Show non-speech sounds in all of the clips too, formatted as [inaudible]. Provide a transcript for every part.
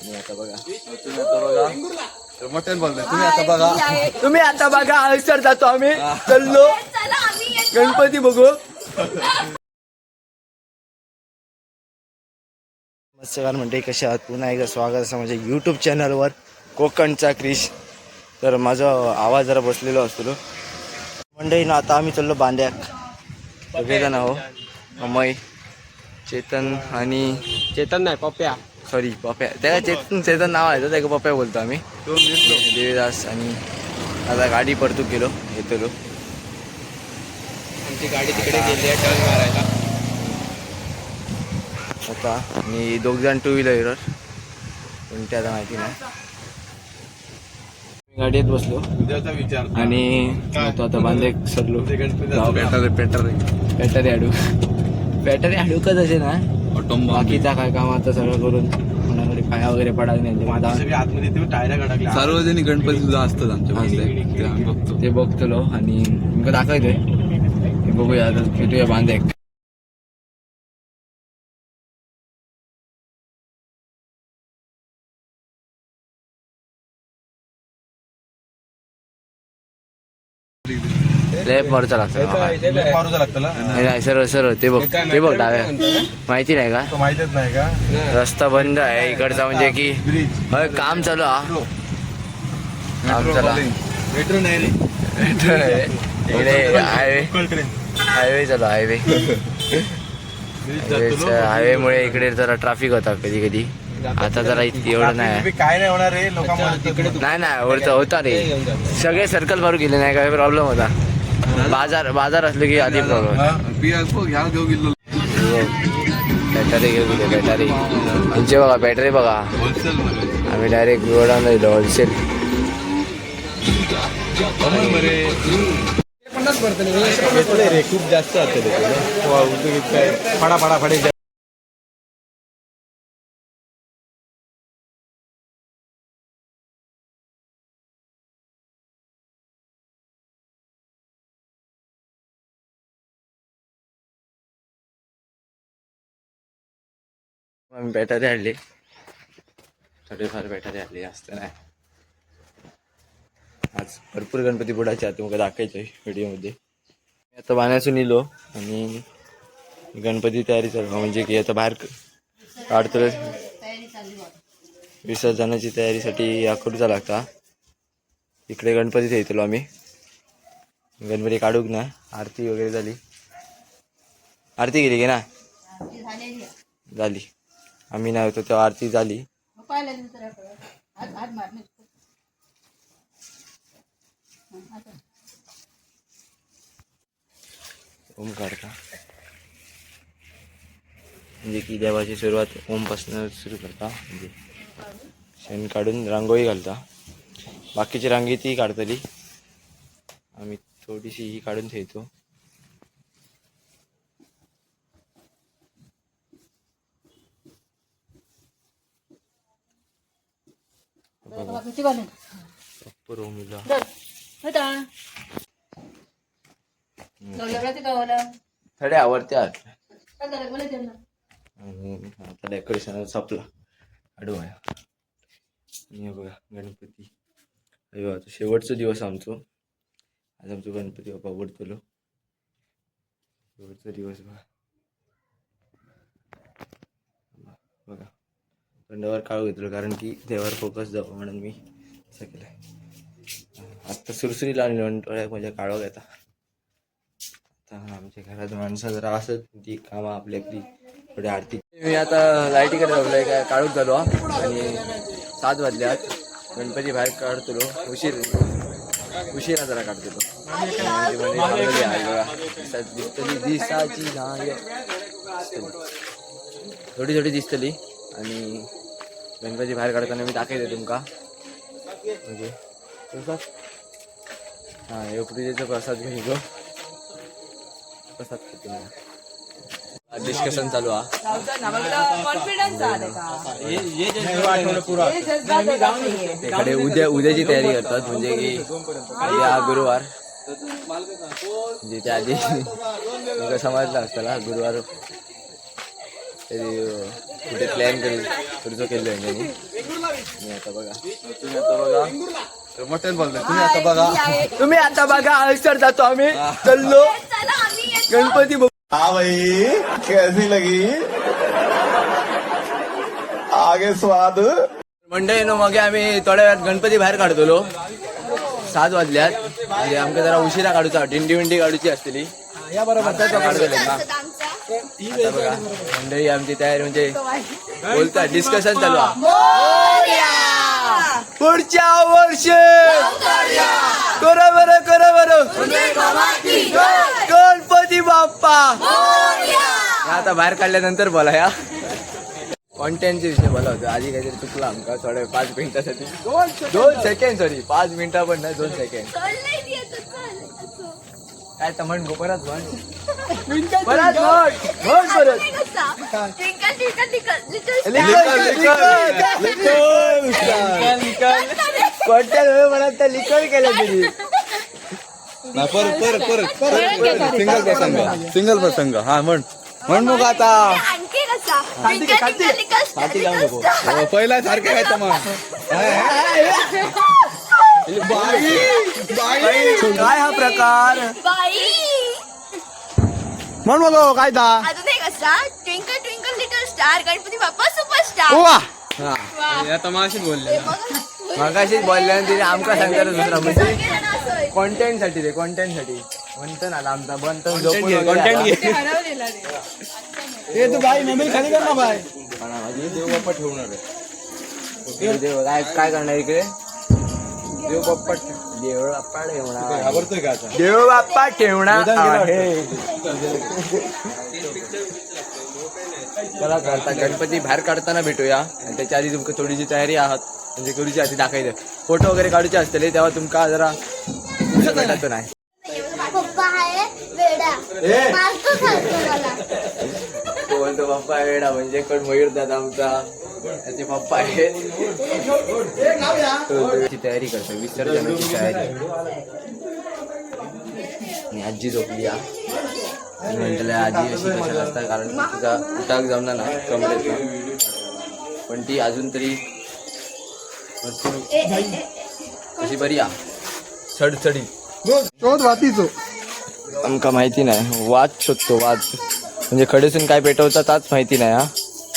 तुम्ही आता बघा. तुम्ही आता बघा. तर मटण बोलतोय तुम्ही आता बघा. तुम्ही आता बघा जातो आम्ही. चाललो. गणपती बघू. नमस्कार म्हणते कसे आहात? पुन्हा एकदा स्वागत असं माझ्या यूट्यूब चॅनलवर कोकणचा क्रिश. तर माझा आवाज जरा बसलेलो असतो मंडळी ना आता आम्ही चाललो बांद्याक सगळेजण आहो अमय चेतन आणि चेतन नाही पप्प्या. सॉरी पप्या त्याला चेतन चेतन नाव आहे त्याला पप्या बोलतो आम्ही. देवीदास आणि आता गाडी परतू गेलो येतलो. आमची गाडी तिकडे गेली आहे टर्न मारायला. आता आणि दोघ जण टू व्हीलरवर पण ते आता माहिती नाही. मी गाडीत बसलो. आणि आता आता बांधे सरलो. पेटर पेटर पेटर हाडू पेटर हाडू का तसे [laughs] ना. बाकीचा काय काम आता सगळं करून कोणाकडे पाया वगैरे पडायला नाही. माझा सार्वजनिक गणपती सुद्धा असतात आमच्या. ते आम्ही बघतो. ते बघतलो आणि तुमका दाखवतोय. ते बघूया आता भेटूया बांधेक लय मोर्चा लागतो मारूचा सर सर ते बघ ते बघ डाव्या. माहिती नाही का? तो माहितच नाही का? रस्ता बंद आहे इकडचा म्हणजे की होय, काम चालू हा. काम चालू आहे. मेट्रो नाही रे. इकडे हायवे हायवे चालू हायवे हायवेमुळे इकडे जरा ट्रॅफिक होता कधी कधी आता जरा इतकी एवढं नाही काय नाही होणार रे लोकांमध्ये नाही नाही होता रे. सगळे सर्कल भरून गेले नाही काय प्रॉब्लेम होता. बाजार बाजार असले की आधी प्रॉब्लेम ह्या घेऊ गेलो बॅटरी बॅटरी आमचे बघा. बॅटरी बघा आम्ही डायरेक्ट गोडाऊन दिलो होलसेल खूप जास्त असते काय फडा फडा फडे आम्ही बॅटरी आणली थोडेफार बॅटरी आणली जास्त नाही. आज भरपूर गणपती बुडाचे आहेत तुम्हाला दाखवायचे व्हिडिओमध्ये. मी आता बाण्यासून इलो आणि गणपती तयारी चालू म्हणजे की आता बाहेर काढतो विसर्जनाची तयारीसाठी करूचा लागता. इकडे गणपती येतलो आम्ही. गणपती काढूक ना आरती वगैरे झाली. आरती गेली की ना? झाली. आम्ही नाही होतो तेव्हा आरती झाली. ओमकार का म्हणजे की देवाची सुरुवात ओमपासून सुरू करता. म्हणजे शेण काढून रांगोळी घालता. बाकीची रांगी ती काढतली. आम्ही थोडीशी ही काढून ठेवतो. प्रॉपर थोडे आवडत्यात आता डेकोरेशन संपला. आडू आहे बघा गणपती. अरे वा, शेवटचा दिवस आमचो. आज आमचो गणपती बाप्पा आवडतलो शेवटचा दिवस बघा. बघा. तोंडावर काळू घेतलो कारण की देवावर फोकस जावं म्हणून मी असं केलं आत्ता सुरसुरी लावली म्हणतो म्हणजे काळो घेता. आता आमच्या घरात माणसं जरा असत ती कामं आपली आपली थोडी आरती मी आता लाईटीकडे लागलोय काय काढूच झालो आणि सात वाजल्यात गणपती बाहेर काढतो उशीर. उशिरा जरा काढतो दिसतली दिसाची थोडी थोडी दिसतली. आणि गणपती बाहेर काढताना मी दाखवते तुमका. म्हणजे प्रसाद? हा हे पूजेचा प्रसाद घेऊन येतो. प्रसाद डिस्कशन चालू हा. कॉन्फिडन्स आले इकडे उद्या उद्याची तयारी करतात म्हणजे की उद्या गुरुवार. म्हणजे त्या आधी समजलं असतं ना गुरुवार कुठे प्लॅन केलं तुझं केलं मी. आता बघा. तुम्ही आता बघा. मोठ्याने बोलतोय तुम्ही आता बघा. तुम्ही आता बघा हळसर जातो आम्ही. चाललो. चला आम्ही येतो. गणपती बघू. हाँ भाई कैसी लगी. आगे स्वाद. मंडळी नो मग आम्ही थोड्या वेळात गणपती बाहेर काढतलो. सात वाजल्यात. म्हणजे आमका जरा उशिरा काढूचा दिंडी विंडी काढूची असतली आता तो काढतले. आता बघा मंडळी आमची तयारी म्हणजे बोलता डिस्कशन चालू पुढच्या वर्षी करा बरं करा बरं गणपती बाप्पा आता बाहेर काढल्यानंतर बोला या कॉन्टेंटच्या विषय बोला होता आधी काहीतरी चुकला आमका थोडे पाच मिनिटासाठी दोन सेकंड सॉरी पाच मिनिटा पण नाही दोन सेकंड कळलंय ती आता, चल. असं. काय तर म्हण गो परत म्हण परत. म्हण परत वेळ म्हणत त्या लिकल केलं सिंगल प्रसंग सिंगल प्रसंग. हा म्हण. म्हण मग आता. पहिला सारखं काय तर मग. [laughs] काय हा प्रकार? बाई. म्हण हो, काय ता अजून एक असा twinkle twinkle little star Ganpati Bappa superstar आता माशीच बोलले. मगाशीच बोलल्यानंतर तिने आमका सांगतात दुसरा म्हणजे. कॉन्टेंटसाठी रे कॉन्टेंटसाठी म्हणतो ना आमचा बनत content घे. ए तू बाई मेमरी खाली कर ना बाय देव बाप्पा ठेवणार आहे. देव काय काय करणार इकडे? देव बाप्पा देव बाप्पा ठेवणार घाबरतोय का आता? देव बाप्पा ठेवणार आहे. चला आता गणपती बाहेर काढताना भेटूया. आणि त्याच्या आधी तुमका थोडीशी तयारी आहात. म्हणजे करूची आधी दाखवायचं फोटो वगैरे काढूचे असतले तेव्हा तुमका जरा भेटतो नाही पप्पा आहे वेडा. मारतो सारखं मला. तो म्हणतो पप्पा वेडा? म्हणजे कोण मयूर दादा आमचा? त्याचे पप्पा आहेत. तयारी करतो विसर्जनाची तयारी. आणि आजी झोपली या म्हटलं आजी अशी कशाला असतात कारण तिचा उठाक जमला ना कमरेत पण ती अजून तरी अशी बरी या चढचढी शोध वातीचो आमका माहिती नाही वाद शोधतो वाद. म्हणजे खडेसून काय पेटवता ताच माहिती नाही हा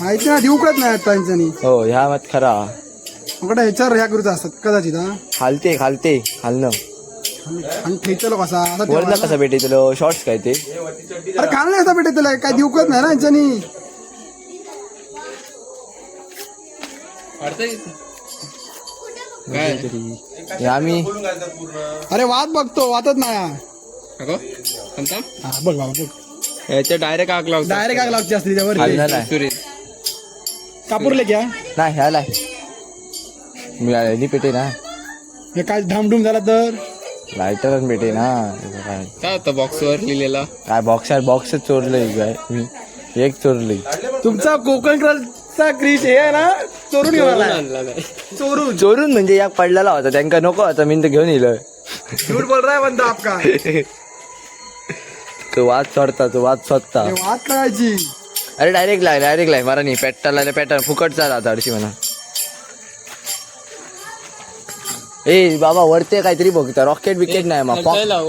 माहिती ना कळत नाही त्यांच्यानी हो ह्या मत खरा. मग ह्याच्यावर ह्या करूचा असतात कदाचित हा. खालते खालते खालनं आणि ठेचलो कसा असा वरला ठेवायला. कसा भेटेल शॉर्ट्स काय ते? अरे खाल नाही भेटेल त्याला काय देऊ कळत नाही ना यांच्यानी हे आम्ही अरे वाद बघतो वादच नाही हा. हा बघ बाबा बघ. याच्या डायरेक्ट आग लावतो डायरेक्ट आग लागते असते नाही. सुरेश. कापूरले घ्या. नाही ह्याला. मी ह्यानी पेटे ना. हे काय धामधूम झाला तर? लायटर भेटे ना. काय काय होतं बॉक्सवर लिहिलेला? काय बॉक्सर बॉक्सच चोरलंय काय? मी एक चोरलंय. तुमचा कोकण क्रलचा क्रिश हे आहे ना चोरून घेऊन आलाय. आणला नाही. चोरून. चोरून म्हणजे या पडलेला होता. त्यांका नको होता मी तर घेऊन येलं झूठ बोल रहा है बंदा आपका. [laughs] तो वाद चढता तो वाद स्वतः हे वाद करायची. अरे डायरेक्ट लाय डायरेक्ट लाय मारा नाही पेट्टाला पेटा फुकटचा राहता हरशी म्हणा. ए बाबा वरते काहीतरी बघता रॉकेट बिकेट नाही मग ओपनमध्ये लाव.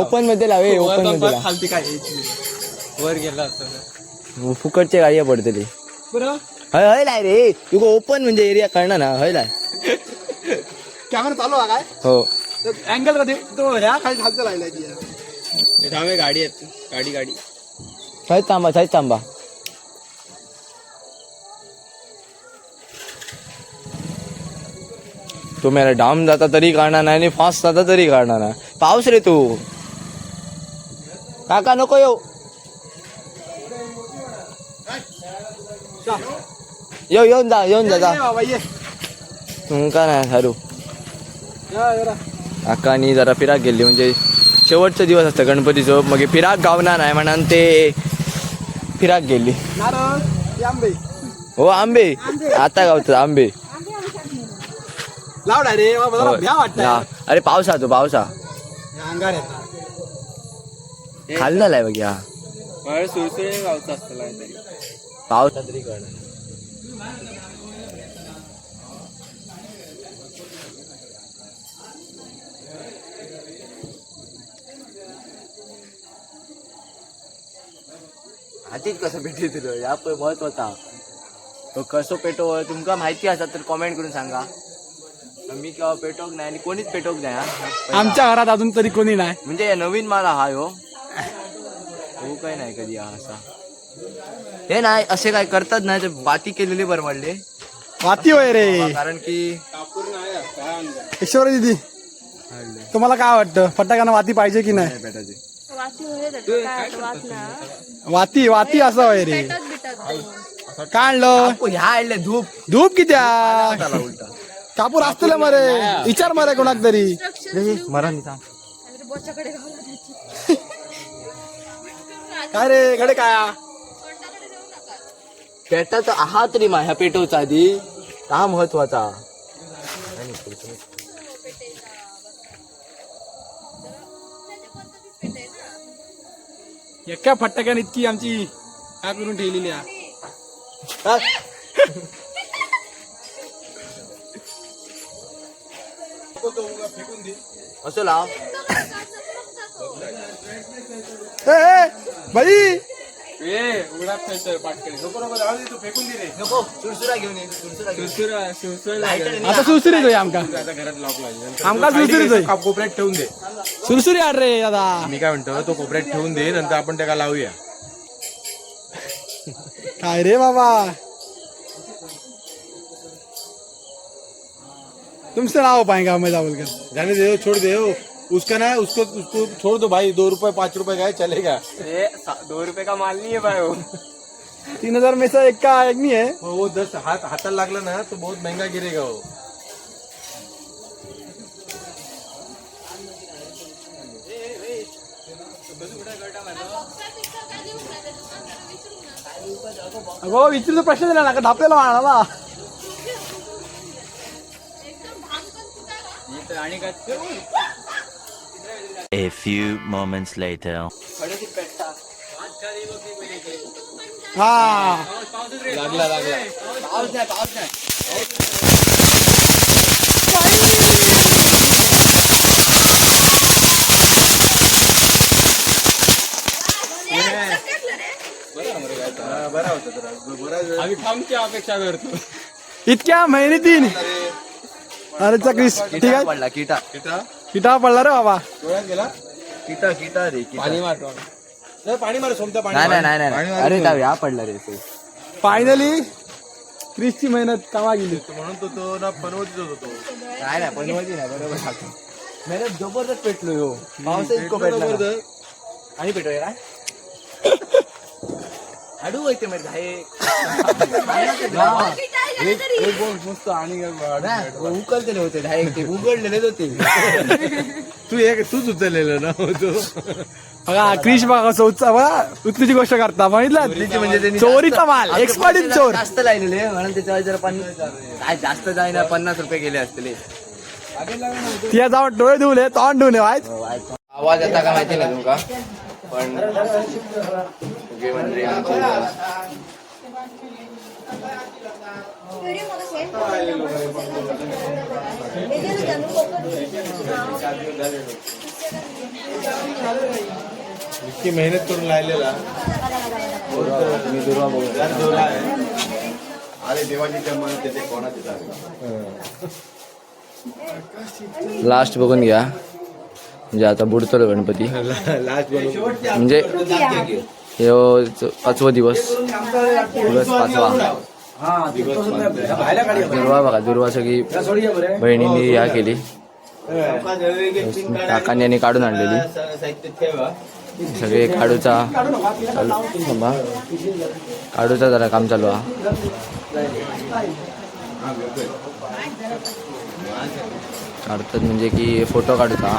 ओपनमध्ये लाव. ए ओपनमध्ये बघ खालती काय? आहे. वर गेला असतो फुकटचे गाडी पडतली. हय हय लाय रे. तुका ओपन म्हणजे एरिया कळणार ना. हय लाय कॅमेरा चालू आहे काय? हो. अँगल का ते- तो ह्या खाली खालचा ती. थांबे गाडी आहेत. गाडी गाडी. थंय थांबा थंय थांबा. तो मेरा डाम जाता तरी काढणार नाही आणि फास्ट जाता तरी काढणार नाही पाऊस रे तू। काका नको येऊ। येऊ येऊन जा येऊन जा तुमका नाही सारू। या जरा. फिराक गेली म्हणजे शेवटचा दिवस असतं गणपतीचं. मग फिराक गावणार नाही म्हणून ते फिराक गेली. हे हो आंबे. आता गावतात आंबे. लावडा रे भ्या हा. अरे पावसा तो पावसा. अंगार येतात खाल्लेला आहे बघ या. सुरसुरे गावचा असतं काहीतरी पावसा तरी. कळणार हातीत कसं पेटू तुला या पळय महत्त्वाचा तो कसो पेटो तुमका माहिती असा तर कॉमेंट करून सांगा. मी केव्हा पेटोक नाही आणि कोणीच पेटोक नाही हा. आमच्या घरात अजून तरी कोणी नाही. म्हणजे हे नवीन मला हा हो. हो काय नाही कधी हा असा. हे नाही असे काय करतात नाही ते बाती केलेली बरं म्हणले वाती होय रे. कारण की ईश्वर दिदी तुम्हाला काय वाटतं? फटाक्यानं वाती पाहिजे की नाही? काय ना. वाती वाती असं होय रे. पेटत बिटत काय आणलं? ह्या आणले धूप. धूप कित्या त्याला उलटा. कापूर असतले मरे. विचार मरे कोणाक तरी. मरा मी सांग बोच्याकडे घाला त्याची काय रे कडे काय? पेटाचा आहात रे मा ह्या पेटवचा आधी. हा महत्त्वाचा? एका फटाक्याने इतकी आमची काय करून ठेवलेली असं लाव ए, ए, बाई. नको सुरसुरा घेऊन ये सुरसुरा घेऊन ये. आता सुरसुरीत होय आमका. आमका सुरसुरीत होय. काप कोपऱ्यात ठेवून दे. सुरसुरी आड रे दादा. मी काय म्हणतो तो कोपऱ्यात ठेवून दे नंतर आपण त्याला लावूया. काय रे बाबा? तुमचं नाव पाएगा मैं बोलकर जाने दे छोड़ दे उसका ना उसको उसको छोड़ दो भाई दो रुपए पाँच रुपए का है चलेगा। दो रुपये का माल नहीं है भाई वो। तीन हज़ार में से एक का एक नहीं है। वो वो दस हाथ हाथाला लागला ना तो बहुत महँगा गिरेगा वो। अगो विचारतो प्रश्न दिला ना। A few moments later. हा लागला लागला. पाऊस नाही पाऊस नाही. बरा होता जरा बरा. आम्ही ठामची अपेक्षा करतो. इतक्या मेहनतीन. अरे चा क्रिस ठीक किटा आहे? पडला किटा. किटा? किटा पडला रे बाबा. डोळ्यात गेला? किटा किटा रे किटा. नाही, पाणी मार सोमता पाणी नाही मार. नाही नाही पाणी नाही. मार. अरे हा पडला रे तो. फायनली क्रिसची मेहनत कामा गेली. म्हणून तो तो ना पनवतीच होतो तो. नाही नाही बनवायची नाही बरोबर मेहनत जबरदस्त पेटलो हो पाऊस इतकं पेटलं. आणि पेटोय काय [laughs] हाडू होते मग घाई एक बोल मस्त आणि उकललेले होते धाय ते उघडलेलेच होते. [laughs] तू एक तूच उचललेलं ना हो तो. बघा क्रिश बघा कसं उच्च बघा उचलीची गोष्ट करता बघितलं? म्हणजे चोरीचा माल एक्सपर्ट चोर. जास्त लायलेले म्हणून त्याच्यावर जरा पण काय जास्त जाईना पन्नास रुपये गेले असतील. तिया जाऊन डोळे धुवले तोंड धुवले वाय आवाज येता का माहिती नाही तुमका. पण म्हणजे इतकी मेहनत करून लायलेला. मी दुर्वा बघू अरे देवाची मन त्याचे कोणाचे लास्ट बघून घ्या. म्हणजे आता बुडतो गणपती. लास्ट म्हणजे पाचवा दिवस. दिवस पाचवा. दुर्वा बघा दुर्वा सगळी बहिणींनी ह्या केली. काकांनी यांनी काढून आणलेली. सगळे काढूचा काढूचा जरा काम चालू हा. काढतात म्हणजे की फोटो काढूचा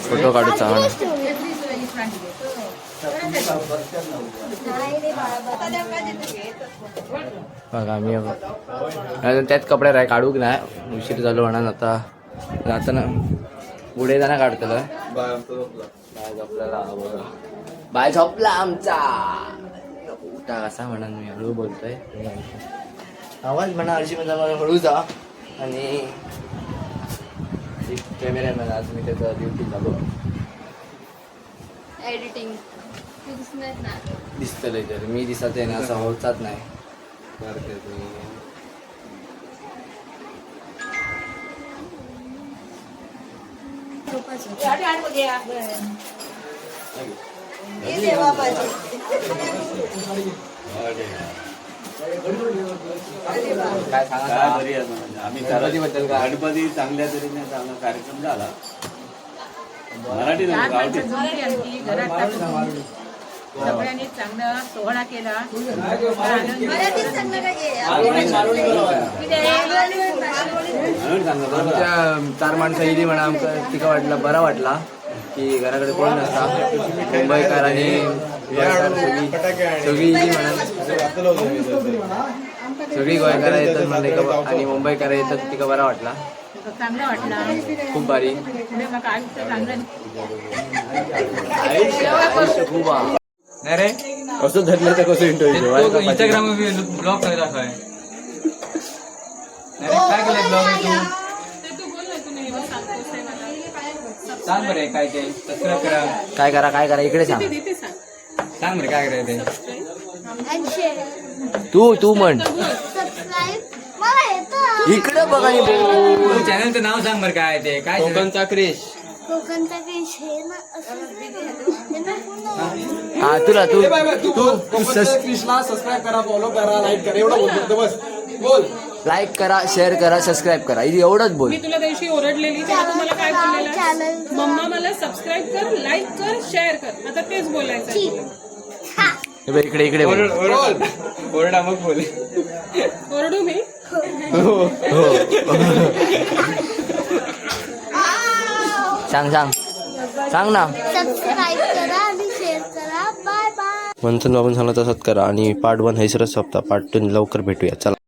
फोटो काढूचा हा. बघा मी अजून त्यात कपडे राय काढूक नाही? उशीर झालो म्हणा आता. जाताना पुढे जाणं काढतलं. बाय झोपला बघा. बाय झोपला आमचा. उठा कसा म्हणा मी हळू बोलतोय. आवाज म्हणा हरशी म्हणजे मला हळू जा. आणि एक कॅमेरामॅन आज मी त्याचा ड्युटी चालू एडिटिंग दिसतलंय तर. मी दिसत आहे ना असं होताच नाही. काय सांगा आम्ही गणपतीबद्दल गणपती चांगल्या तऱ्हेने चांगला कार्यक्रम झाला. मराठी. सगळ्यांनी चांगला सोहळा केला. आमच्या चार माणसं इली म्हणा आमचं तिका वाटलं बरा वाटला की घराकडे कोण नसता. मुंबईकर आणि सगळी सगळी इली म्हणा सगळी गोयकारा येतात म्हणले का आणि मुंबईकर येतात तिका बरा वाटला. चांगलं वाटलं. खूप भारी. पुढे मग आयुष्य चांगलं. खूप नाही रे. असं धरलं तर कसं इंटरव्ह्यू इंस्टाग्राम ब्लॉग करायला काय काय केलंय ब्लॉग सांग बरे काय ते? सबस्क्राईब करा. काय करा काय करा? इकडे सांग. सांग बरे काय करायचं ते? तू तू म्हण. इकडे बघ. चॅनलचं नाव सांग बरं काय ते? काय कोकणचा क्रिश कोकणचा हे ना असं हे हा तुला तू तू सबस्क्राईब करा फॉलो करा लाईक करा एवढं बोलतो बस बोल. लाईक करा शेअर करा सबस्क्राईब करा. इथे एवढंच बोल. मी तुला दिवशी ओरडलेली तेव्हा तू मला काय बोललेला मम्मा मला सबस्क्राईब कर लाईक कर शेअर कर. आता तेच बोलायचं आहे तुला. हे. बघ, इकडे इकडे बोल. ओरडा मग बोल. ओरडू मी? [laughs] सांग सांग. सांग ना. सबस्क्राईब करा आणि शेअर करा. बाय बाय मंथन बाबून सांगलं तसंच करा आणि पार्ट वन हैसरच सप्ताह पार्ट टू लवकर भेटूया. चला.